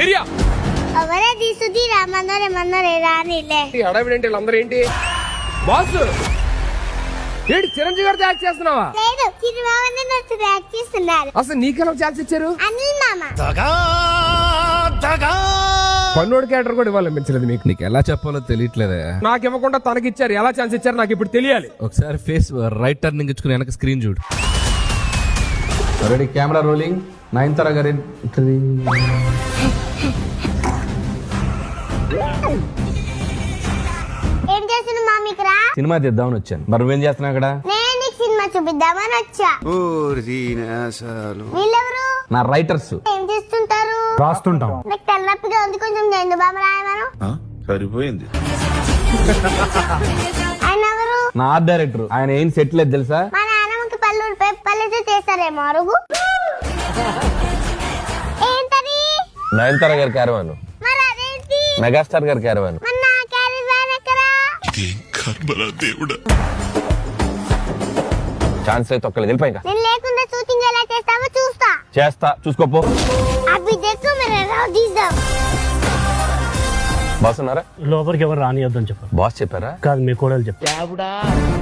Area. ఎవరది సుధీర్ రమ్మన్నారే మన్నారే రానిలే. ఈ హడావిడి ఏంటి వీళ్ళందరూ ఏంటి? బాస్ ఏంటి చిరంజీవి గారితో యాక్ట్ చేస్తున్నావా? లేదు చిరుబాబు నచ్చి యాక్ట్ చేస్తున్నారు. అసలు నీకెలా ఛాన్స్ ఇచ్చారు? అనిల్ మామ. పన్నోడు క్యారెక్టర్ కూడా ఇవ్వాలనిపించలేదు మీకు. నీకు ఎలా చెప్పాలో తెలియట్లేదే. నాకు ఇవ్వకుండా తనకి ఇచ్చారు. ఎలా ఛాన్స్ ఇచ్చారు నాకు ఇప్పుడు తెలియాలి. ఒకసారి ఫేస్ రైట్ టర్నింగ్ ఇచ్చుకుని వెనక స్క్రీన్ చూడు. రెడీ కెమెరా రోలింగ్ నయనతార గారి. ఏం చేస్తున్నావు మా మీకు రా? సినిమా తీద్దామని వచ్చాను. మరి నువ్వేం చేస్తున్నావు అక్కడ నేను నీకు సినిమా చూపిద్దామని వచ్చా. వీళ్ళెవరు? నా రైటర్స్. ఏం చేస్తుంటారు? రాస్తుంటాం. నాకు తలనొప్పిగా ఉంది కొంచెం బాబు రాయమను. సరిపోయింది. ఆయన ఎవరు? నా ఆర్ట్ డైరెక్టర్. ఆయన ఏం సెట్ లేదు తెలుసా? మా నాన్నమ్మకి పళ్ళు పళ్ళైతే చేస్తారేమో అరుగు. ఏంటది నయనతార గారి క్యారవాన్. మెగాస్టార్ గారి క్యారవాన్. ఛాన్స్ అయితే ఒక్కలేదు వెళ్ళిపోయి ఇంకా. నేను లేకుండా షూటింగ్ ఎలా చేస్తావో చూస్తా. చేస్తా. చూసుకోపో అవి మీరు బాస్ ఉన్నారా? లోపలికి ఎవరు రానియొద్దని చెప్పారు. బాస్ చెప్పారా? కాదు మీ కోడలు చెప్పారు